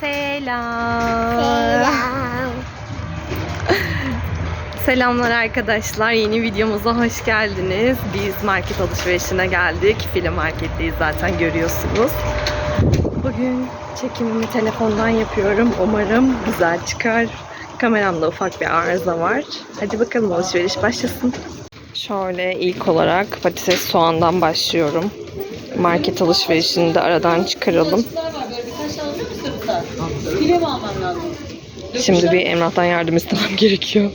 Selam. Selam. Selamlar arkadaşlar. Yeni videomuza hoş geldiniz. Biz market alışverişine geldik. File marketteyiz zaten görüyorsunuz. Bugün çekimimi telefondan yapıyorum. Umarım güzel çıkar. Kameramda ufak bir arıza var. Hadi bakalım alışveriş başlasın. Şöyle ilk olarak patates soğandan başlıyorum. Market alışverişini de aradan çıkaralım. File mi almam lazım? Şimdi bir Emrah'tan yardım istemem gerekiyor.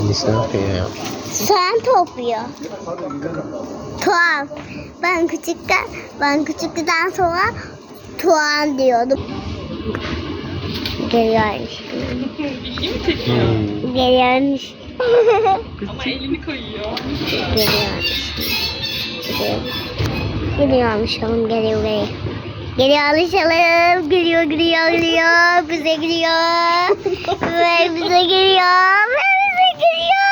Annesi ne yapıyor ya? Soğan topluyor. Tuğan. Ben küçükken, ben küçükten sonra Tuğan diyordum. Geliyormuş. Geliyormuş. Ama elini koyuyor. Geliyormuş. Geliyor. Geliyormuş oğlum geliyor geliyor. Geliyor alışalım. Geliyor geliyor geliyor. Bize geliyor. Ve bize geliyor. Ve bize geliyor.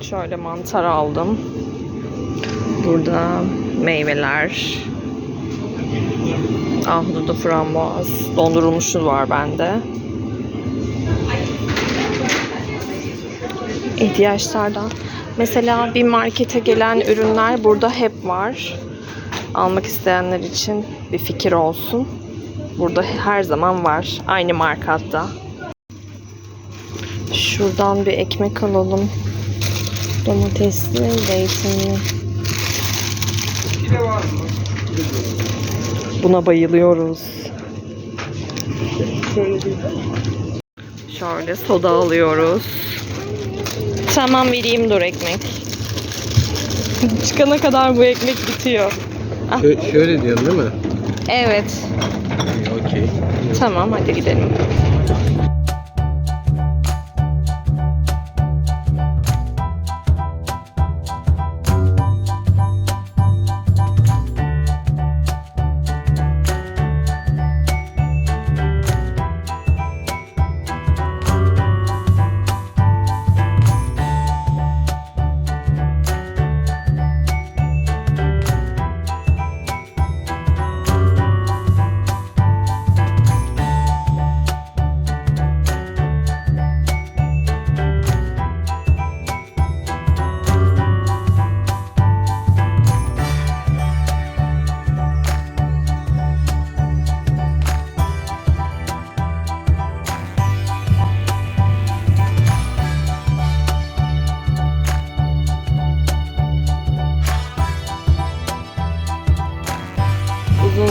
Şöyle mantar aldım. Burada meyveler. Ahududu frambuaz. Dondurulmuşu var bende. İhtiyaçlardan. Mesela bir markete gelen ürünler burada hep var. Almak isteyenler için bir fikir olsun. Burada her zaman var. Aynı marka hatta. Şuradan bir ekmek alalım. Domatesli, zeytinli. Buna bayılıyoruz. Şöyle soda alıyoruz. Tamam vereyim dur ekmek. Çıkana kadar bu ekmek bitiyor. Şö- şöyle diyorsun değil mi? Evet. Okey. Tamam hadi gidelim.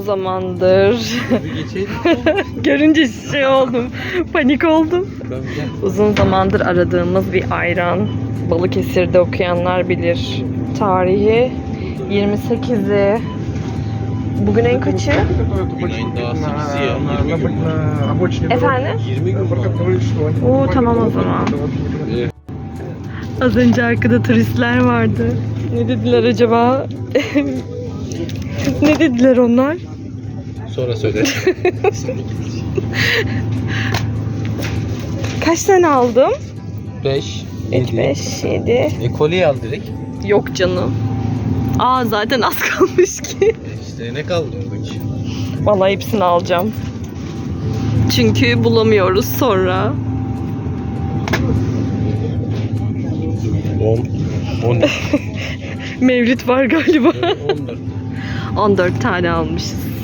Zamandır görünce şey oldum. Panik oldum. Uzun zamandır aradığımız bir ayran. Balıkesir'de okuyanlar bilir. Tarihi 28'i. Bugün en kaçı? Günayın daha 8'i ya. 20 gün var. Efendim? 20 gün. Oo tamam o zaman. Az önce arkada turistler vardı. Ne dediler acaba? ne dediler onlar? Sonra söyle. Kaç tane aldım? 5. 5, 7. Ekoliyi al direkt. Yok canım. Aa zaten az kalmış ki. İşte ne kaldı oradaki? Vallahi hepsini alacağım. Çünkü bulamıyoruz sonra. 10. 10. Mevlüt var galiba. 14. 14 tane almışız.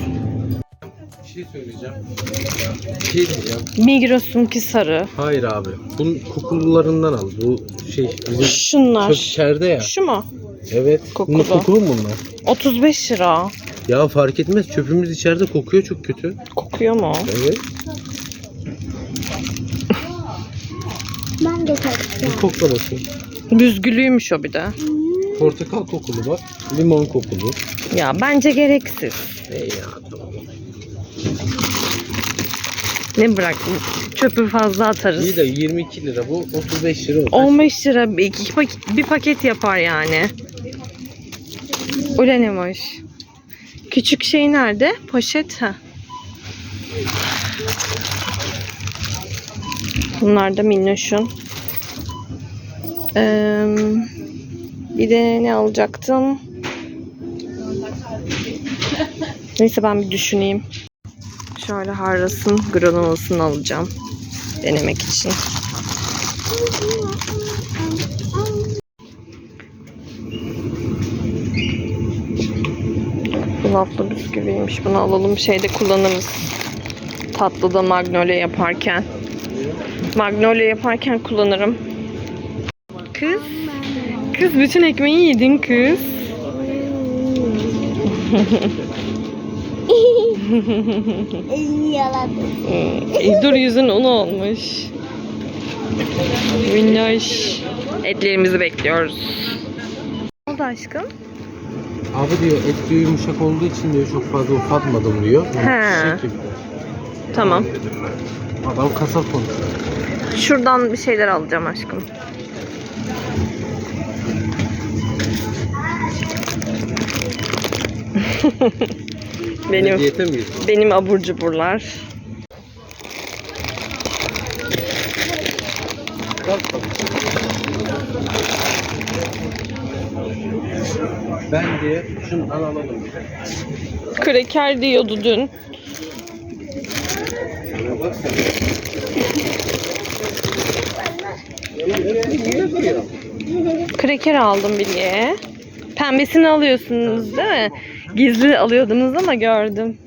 Şey söyleyeceğim. Bir şey diyeceğim. Migros'unki sarı. Hayır abi. Bunun kokulularından al. Bu şey bizim Şunlar. çöp içeride ya. Şu mu? Evet. Kokulu. Bunun kokulu mu bunlar? 35 lira. Ya fark etmez. Çöpümüz içeride kokuyor çok kötü. Kokuyor mu? Evet. Ben de. Bir kokla bakayım. Büzgülüymüş o bir de. Portakal kokulu bak. Limon kokulu. Ya bence gereksiz. Ey ya tamam. Ne bırak çöpü fazla atarız. İyi de 22 lira bu 35 lira oldu. 15 lira bir, iki paket, bir paket yapar yani. Ulan Emoş. Küçük şey nerede? Poşet ha. Bunlar da minnoşun. Ee, bir de ne alacaktım? Neyse ben bir düşüneyim. Şöyle Harras'ın granolasını alacağım. Denemek için. Yulaflı bisküviymiş. Bunu alalım. Şeyde kullanırız. Tatlıda magnolia yaparken. Magnolia yaparken kullanırım. Kız. Kız bütün ekmeği yedin kız. Elini yaladı. Ee, dur yüzün un olmuş. Minnoş. Etlerimizi bekliyoruz. Ne oldu aşkım? Abi diyor et diyor yumuşak olduğu için diyor çok fazla ufaltmadım diyor. He. Gibi. Tamam. Adam kasap konuşuyor. Şuradan bir şeyler alacağım aşkım. benim Diyete benim abur cuburlar. Ben diye şundan alalım. Kreker diyordu dün. Şuna bak sen. Ne diyor? Kreker aldım Bilge'ye. Pembesini alıyorsunuz değil mi? Gizli alıyordunuz ama gördüm.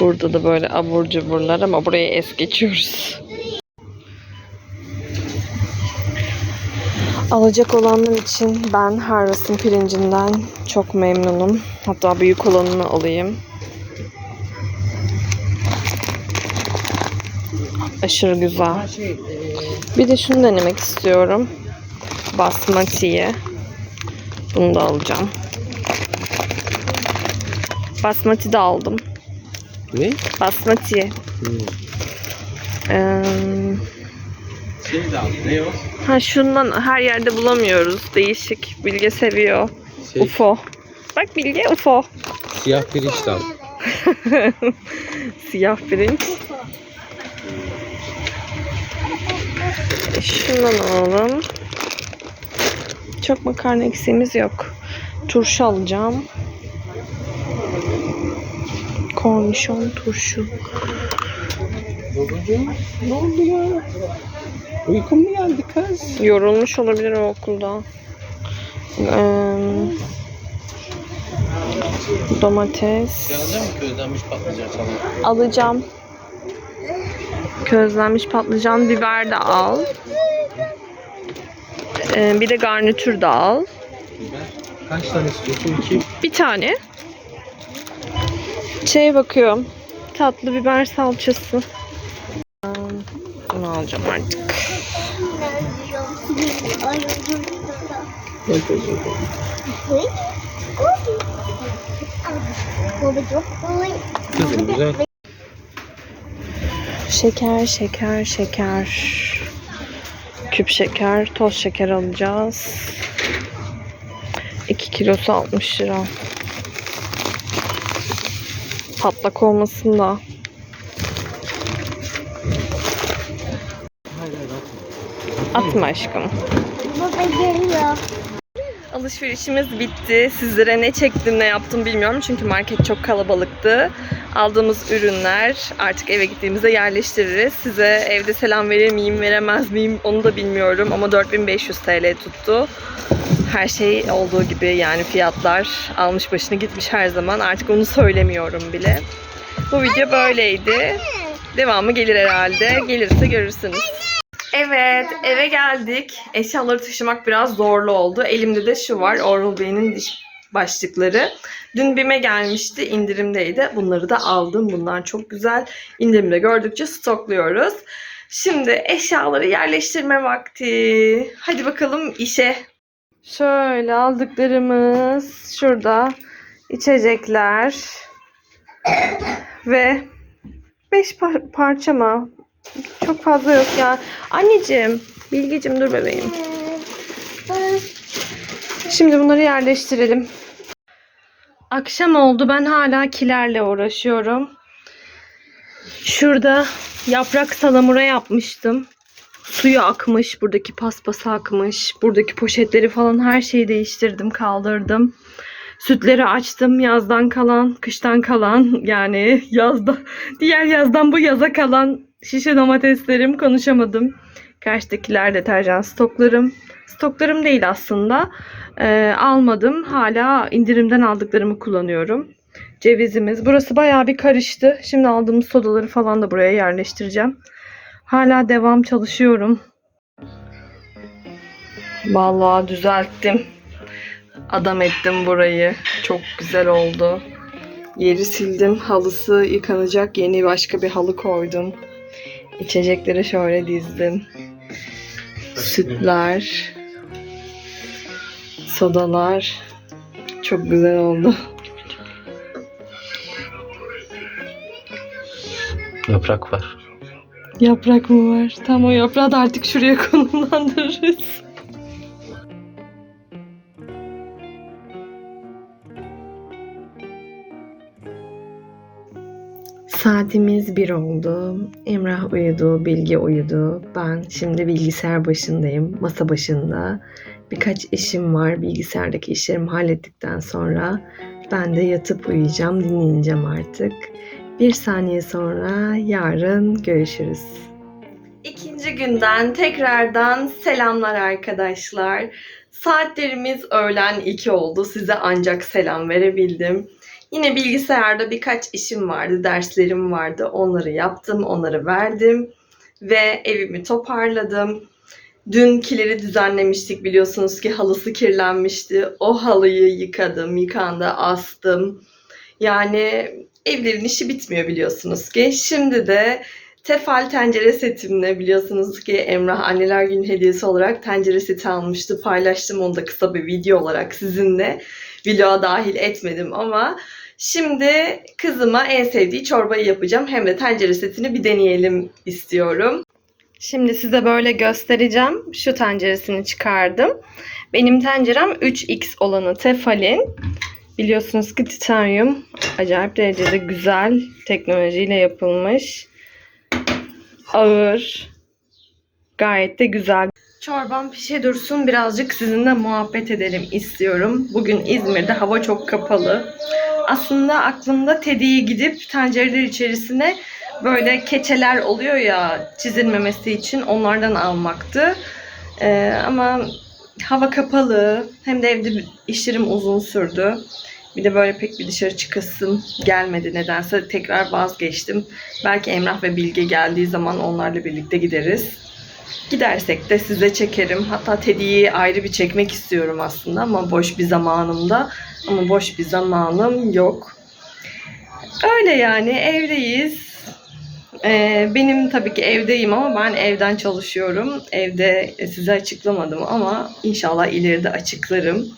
Burada da böyle abur cuburlar ama buraya es geçiyoruz. Alacak olanlar için ben Harras'ın pirincinden çok memnunum. Hatta büyük olanını alayım. Aşırı güzel. Bir de şunu denemek istiyorum. Basmati'yi. Bunu da alacağım. Basmati de aldım. ne? Basmati. Hmm. Ee, Şey de. Ne o? ha şundan her yerde bulamıyoruz. Değişik. Bilge seviyor. Şey, UFO. Bak Bilge UFO. siyah pirinç de. Siyah pirinç. Şundan alalım. Çok makarna eksiğimiz yok. Turşu alacağım. Kornişon turşu. Babacığım ne oldu ya? Uykun mu geldi kız? Yorulmuş olabilir o okulda. Ee, domates. Geleceğim mi közlenmiş patlıcan? Alacağım. Közlenmiş patlıcan, biber de al. Ee, bir de garnitür de al. Kaç tane istiyorsun? İki. Bir tane. Şey bakıyorum. Tatlı biber salçası. Bunu alacağım artık. Kızım güzel. Şeker, şeker, şeker. Küp şeker, toz şeker alacağız. 2 kilosu 60 lira. Patlak olmasın da. Atma aşkım. Baba geliyor. Alışverişimiz bitti. Sizlere ne çektim ne yaptım bilmiyorum. Çünkü market çok kalabalıktı. Aldığımız ürünler artık eve gittiğimizde yerleştiririz. Size evde selam verir miyim veremez miyim onu da bilmiyorum. Ama 4500 TL tuttu. Her şey olduğu gibi yani fiyatlar almış başını gitmiş her zaman. Artık onu söylemiyorum bile. Bu video böyleydi. Devamı gelir herhalde. Gelirse görürsünüz. Evet, eve geldik. Eşyaları taşımak biraz zorlu oldu. Elimde de şu var, Oral B'nin diş başlıkları. Dün BİM'e gelmişti, indirimdeydi. Bunları da aldım. Bunlar çok güzel. İndirimde gördükçe stokluyoruz. Şimdi eşyaları yerleştirme vakti. Hadi bakalım işe. Şöyle aldıklarımız şurada içecekler ve 5 parça mı? Çok fazla yok ya. Anneciğim, Bilgeciğim dur bebeğim. Şimdi bunları yerleştirelim. Akşam oldu. Ben hala kilerle uğraşıyorum. Şurada yaprak salamura yapmıştım. Suyu akmış, buradaki paspası akmış, buradaki poşetleri falan her şeyi değiştirdim, kaldırdım. Sütleri açtım, yazdan kalan, kıştan kalan yani yazda, diğer yazdan bu yaza kalan şişe domateslerim konuşamadım. Karşıdakiler deterjan stoklarım. Stoklarım değil aslında. Ee, almadım. Hala indirimden aldıklarımı kullanıyorum. Cevizimiz. Burası bayağı bir karıştı. Şimdi aldığımız sodaları falan da buraya yerleştireceğim. Hala devam çalışıyorum. Vallahi düzelttim. Adam ettim burayı. Çok güzel oldu. Yeri sildim. Halısı yıkanacak. Yeni başka bir halı koydum. İçecekleri şöyle dizdim. Sütler. Sodalar. Çok güzel oldu. Yaprak var. Yaprak mı var? Tam o yaprağı da artık şuraya konumlandırırız. Saatimiz bir oldu. Emrah uyudu, Bilge uyudu. Ben şimdi bilgisayar başındayım, masa başında. Birkaç işim var. Bilgisayardaki işlerimi hallettikten sonra ben de yatıp uyuyacağım, dinleneceğim artık. Bir saniye sonra yarın görüşürüz. İkinci günden tekrardan selamlar arkadaşlar. Saatlerimiz öğlen 2 oldu. Size ancak selam verebildim. Yine bilgisayarda birkaç işim vardı, derslerim vardı. Onları yaptım, onları verdim ve evimi toparladım. Dün kileri düzenlemiştik biliyorsunuz ki halısı kirlenmişti. O halıyı yıkadım, yıkandı, astım. Yani evlerin işi bitmiyor biliyorsunuz ki. Şimdi de tefal tencere setimle biliyorsunuz ki Emrah anneler günü hediyesi olarak tencere seti almıştı. Paylaştım onu da kısa bir video olarak sizinle. Vloga dahil etmedim ama şimdi kızıma en sevdiği çorbayı yapacağım. Hem de tencere setini bir deneyelim istiyorum. Şimdi size böyle göstereceğim. Şu tenceresini çıkardım. Benim tencerem 3x olanı tefalin. Biliyorsunuz ki titanyum acayip derecede güzel teknolojiyle yapılmış. Ağır. Gayet de güzel. Çorbam pişe dursun birazcık sizinle muhabbet edelim istiyorum. Bugün İzmir'de hava çok kapalı. Aslında aklımda tediye gidip tencereler içerisine böyle keçeler oluyor ya çizilmemesi için onlardan almaktı. Ee, ama hava kapalı hem de evde işlerim uzun sürdü. Bir de böyle pek bir dışarı çıkasım gelmedi nedense tekrar vazgeçtim. Belki Emrah ve Bilge geldiği zaman onlarla birlikte gideriz. Gidersek de size çekerim. Hatta Teddy'yi ayrı bir çekmek istiyorum aslında ama boş bir zamanımda. Ama boş bir zamanım yok. Öyle yani evdeyiz. Ee, benim tabii ki evdeyim ama ben evden çalışıyorum. Evde size açıklamadım ama inşallah ileride açıklarım.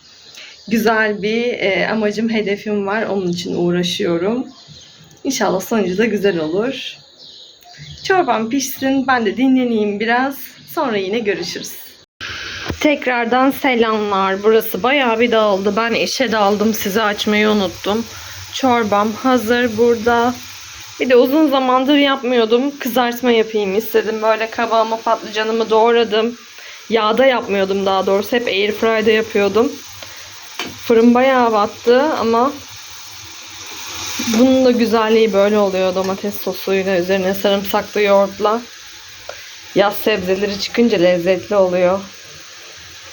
Güzel bir e, amacım, hedefim var. Onun için uğraşıyorum. İnşallah sonucu da güzel olur. Çorbam pişsin, ben de dinleneyim biraz. Sonra yine görüşürüz. Tekrardan selamlar. Burası bayağı bir dağıldı. Ben işe daldım. Size açmayı unuttum. Çorbam hazır burada. Bir de uzun zamandır yapmıyordum. Kızartma yapayım istedim. Böyle kabağımı patlıcanımı doğradım. Yağda yapmıyordum daha doğrusu. Hep airfryer'da yapıyordum. Fırın bayağı battı ama bunun da güzelliği böyle oluyor domates sosuyla üzerine sarımsaklı yoğurtla. Yaz sebzeleri çıkınca lezzetli oluyor.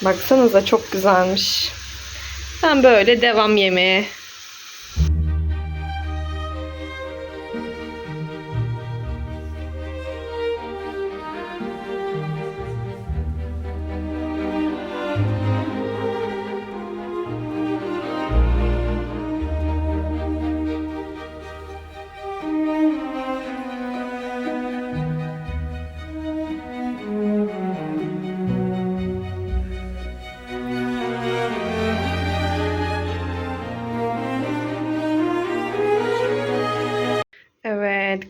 Baksanıza çok güzelmiş. Ben böyle devam yemeye.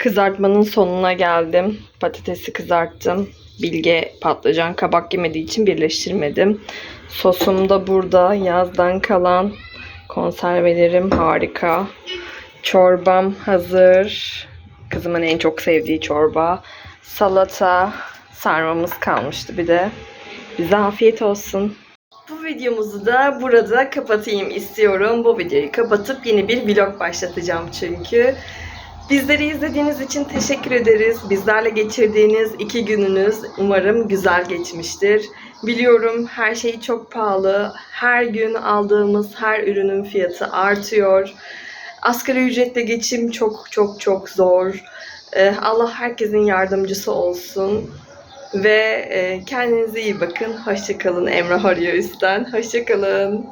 Kızartmanın sonuna geldim. Patatesi kızarttım. Bilge patlıcan kabak yemediği için birleştirmedim. Sosum da burada. Yazdan kalan konservelerim harika. Çorbam hazır. Kızımın en çok sevdiği çorba. Salata, sarmamız kalmıştı bir de. Bize afiyet olsun. Bu videomuzu da burada kapatayım istiyorum. Bu videoyu kapatıp yeni bir vlog başlatacağım çünkü. Bizleri izlediğiniz için teşekkür ederiz. Bizlerle geçirdiğiniz iki gününüz umarım güzel geçmiştir. Biliyorum her şey çok pahalı. Her gün aldığımız her ürünün fiyatı artıyor. Asgari ücretle geçim çok çok çok zor. Ee, Allah herkesin yardımcısı olsun. Ve e, kendinize iyi bakın. Hoşçakalın. Emrah arıyor üstten. Hoşçakalın.